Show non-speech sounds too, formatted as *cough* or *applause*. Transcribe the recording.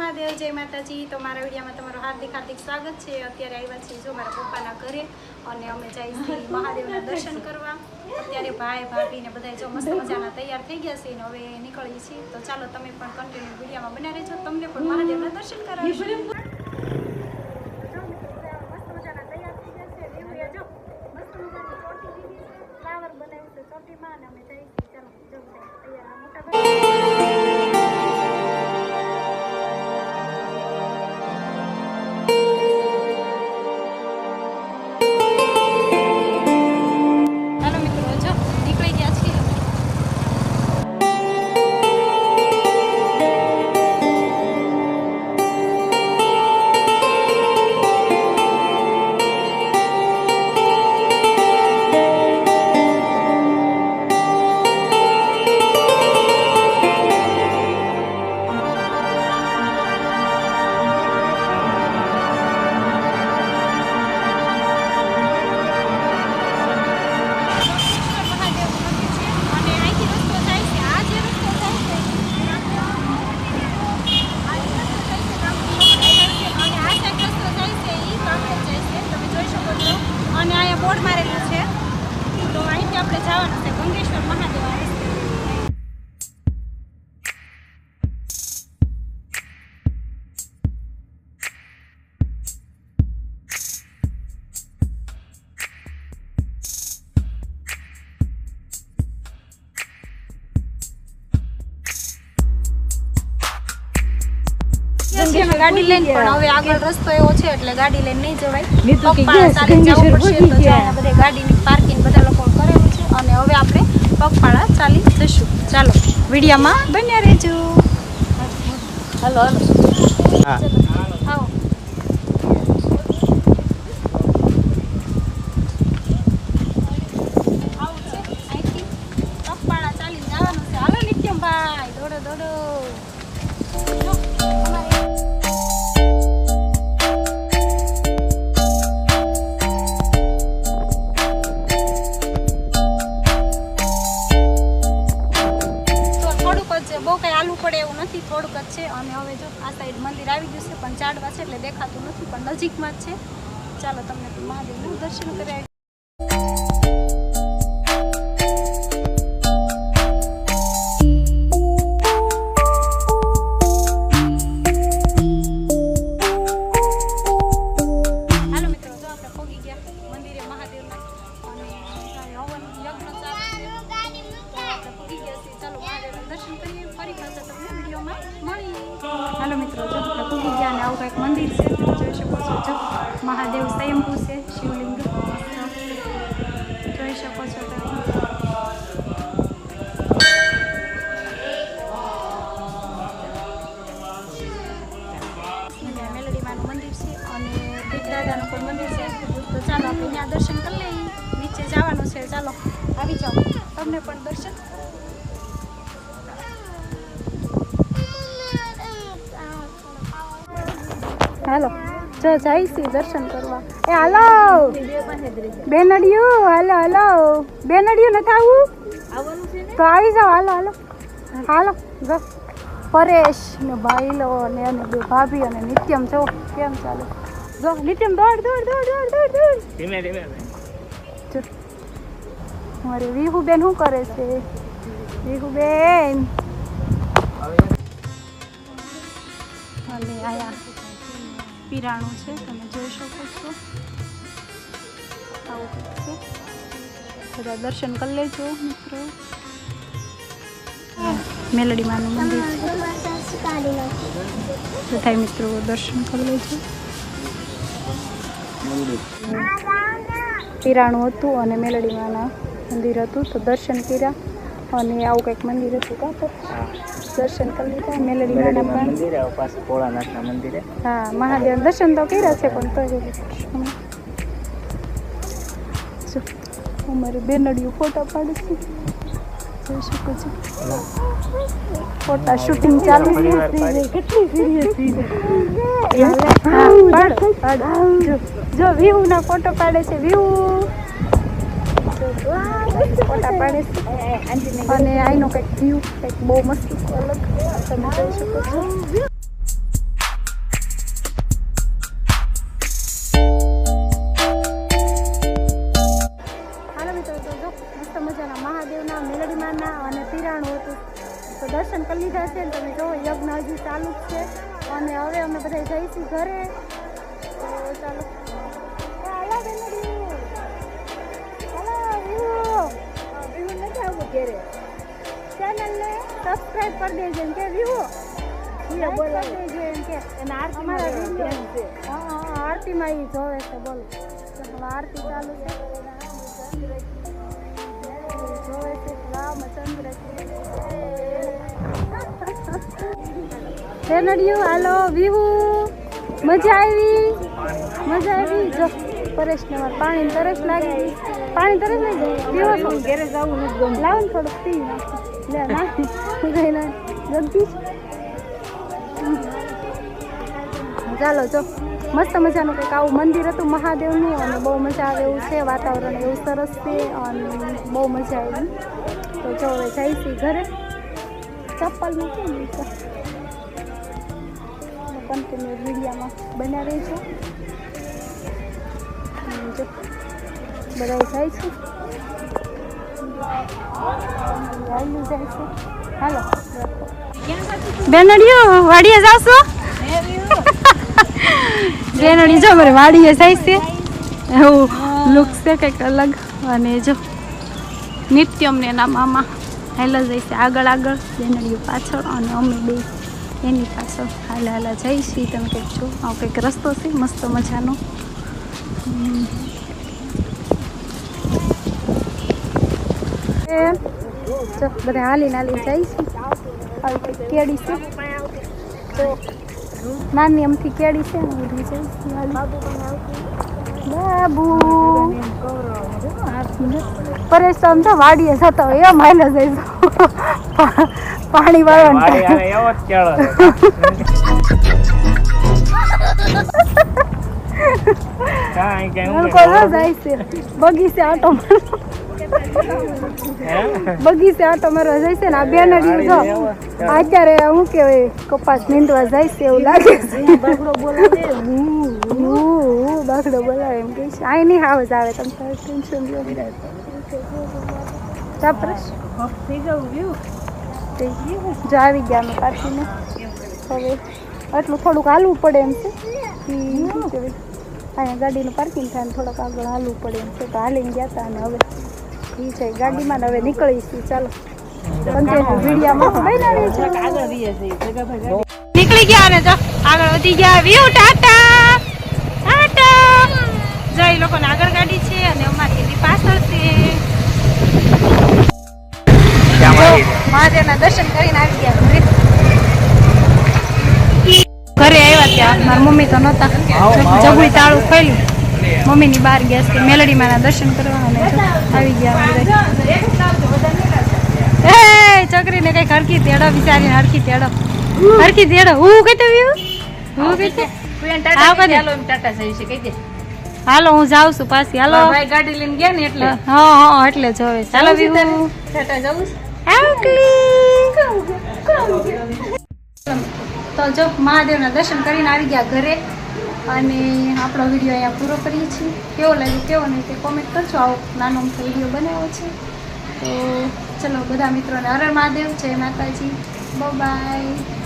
મહાદેવ, જય માતાજી. તો મારા વિડીયોમાં તમારું હાર્દિક હાર્દિક સ્વાગત છે. અત્યારે આવ્યા છીએ જો મારા પપ્પાના ઘરે અને અમે છીએ મહાદેવના દર્શન કરવા. અત્યારે ભાઈ, ભાભી ને બધા જો મસ્ત મજાના તૈયાર થઈ ગયા છે અને હવે નીકળીએ છીએ. તો ચાલો તમે પણ કન્ટિન્યુ વિડીયોમાં બના રહેજો. તમને પણ મહાદેવના દર્શન કરાવીશું. છીએ ગાડી લઈને પણ હવે આગળ રસ્તો એવો છે એટલે ગાડી લઈને નહીં જવાય. નહીં તો કે પગપાળા yes, ચાલીને જવું ગંગેશ્વર પહોંચી ગયા. બધે ગાડીની પાર્કિંગ બધા લોકો કરેલું છે અને હવે આપણે પગપાળા ચાલી જશું. ચાલો વિડીયામાં બન્યા રહેજો. હાલો હાલો હા. નજીકમાં જ છે. ચાલો તમને મહાદેવનું દર્શન કરાવી. હાલો મિત્રો, જો આપણે ગયા અને આવું કંઈક મંદિર છે. મહાદેવ સ્વયંભૂ છે, શિવલિંગ. જોઈ શકો છો તમે. ચાલો, આવી જાઓ. તમને પણ દર્શન. હાલો. જો શ્રી દર્શન કરવા. એ હાલો. બેનડિયું હાલો હાલો. બેનડિયું નથી આવું? તો આવી જાઓ હાલો હાલો. હાલો જો. પરેશ ને ભાઈલો ને અને બે ભાભી અને નિત્યમ જો કેમ ચાલે? જો નિત્યમ દોડ દોડ દોડ દોડ દોડ દોડ. ધીમે ધીમે મારે વિહુ બેન શું કરે છે? વિહુ બેન અને આયા. પીરાણું છે, તમે જોઈ શકો છો. આવું બધા દર્શન કરી લેજો, મિત્રો. મેલડીમાનું મંદિર છે. બધા મિત્રો દર્શન કરી લેજો. પીરાણું હતું અને મેલડીમાના મંદિર હતું, તો દર્શન કર્યા. અને આવું કંઈક મંદિર હતું કા તો દર્શન કરી લીધા મેલડીમાના પણ. મંદિરે આવો પાછું ભોળાનાથના મંદિરે હા મહાદેવ દર્શન તો કર્યા છે પણ તો જો અમારી બેનડીયું ફોટા પાડે છે? જોઈ શકો છો. ફોટા શૂટિંગ ચાલુ છે. કેટલી સિરિયસ જો જો વ્યૂ ના ફોટો પાડે છે વ્યૂ ફોટા પાડીશ અને આઈનો કંઈક વ્યૂ કંઈક બહુ મસ્ત અલગ તમે જોઈ શકો છો. દર્શન કરી લીધા છે ને તમે જોવો યજ્ઞ હજી ચાલુ જ છે. અને હવે અમે બધા જઈશું ઘરે. ચાલુ. ઘેરે. ચેનલને સબસ્ક્રાઇબ કરી દેજો એમ કે વિવો દેજો એમ કે video. હા આરતીમાં એ જોવે છે બોલો. આરતી ચાલુ છે. જોવે છે રામચંદ્ર રેનડિયું હાલો વિહુ. મજા આવી? મજા આવી? જો પરેશ ને પાણી તરસ લાગી પાણી તરત નહીં પીવો છો ઘરે જવું નથી ગમ લાવો ને થોડુંક પી લે ના હું કઈ ના જગદીશ ચાલો જો મસ્ત મજાનું કંઈક આવું મંદિર હતું મહાદેવનું અને બહુ મજા આવે એવું છે વાતાવરણ એવું સરસ છે અને બહુ મજા આવી તો જો હવે જઈશી ઘરે ચપ્પલ મૂકી છે કન્ટિન્યુ વિડીયામાં બના રહીશું જો બધા જાય છે? વાડીએ જાશો? બેનડી જો, મારે વાડીએ જાય છે. એવું લુક છે કંઈક અલગ. અને જો, નિત્યમ ને એના મામા હેલા જાય છે આગળ આગળ. બેનડીઓ પાછળ અને અમે બે એની પાછળ હાલા હાલા જઈશી. તમે કંઈક જો આવો કંઈક રસ્તો છે, મસ્ત મજાનો. જો બધા હાલી નાલી જઈશું કેડી છે. નાની અમથી કેડી છે બધી બાબુ. પરેશ આમ તો વાડીએ જતો હોય એમ હાલે જઈશું પાણી મારી *laughs* જાય છે. બગીચે આટો મારવા બગીચે તમારો જાય છે ને, આ બેનડી જો. અત્યારે શું કહેવાય કપાસ નીંદવા જાય છે એવું લાગે છે. બાકડો બોલાવે એમ કહે છે. અહીં નહીં હાવજ આવે તમે ટેન્શન લો આવી ગયા અમે પાર્કિંગ હવે આટલું થોડુંક હાલવું પડે એમ છે. અહીંયા ગાડીનું પાર્કિંગ થાય ને થોડોક આગળ હાલવું પડે એમ છે. તો હાલીને ગયા હતા અને હવે ઈ છે. ગાડીમાં હવે નીકળીશું. ચાલો. નીકળી ગયા ને જો. આગળ વધી ગયા. વ્યૂ ટાટા ટાટા જય લોકોને આગળ ગાડી છે અને અમારી એની પાછળ છે. મહાદેવના દર્શન કરીને આવી ગયા ઘરે. આવ્યા ત્યાં. મારા મમ્મી તો નહોતા. જગુઈ તાળું ખોલ્યું. મમ્મીની બહાર ગયા છે મેલડીમાં દર્શન કરવા અને આવી ગયા. એ છોકરીને કઈ હરકી તેડો બિચારી હરકી તેડો. હરકી તેડો. હું કહેતો વ્યુ હું કઈ હા, હાલો હું જાઉં છું પાછી. હાલો. ગાડી લઈને ગયા ને એટલે. હા હા એટલે જ હવે. ચાલો વ્યુ તો જો મહાદેવના દર્શન કરીને આવી ગયા ઘરે. અને આપણો વીડિયો અહીંયા પૂરો કરીએ છીએ. કેવો લાગ્યો, કેવો નહીં તે કોમેન્ટ કરજો. આવો નાનો અમથો વીડિયો બનાવ્યો છે. તો ચલો, બધા મિત્રોને હર મહાદેવ. જય માતાજી. બાય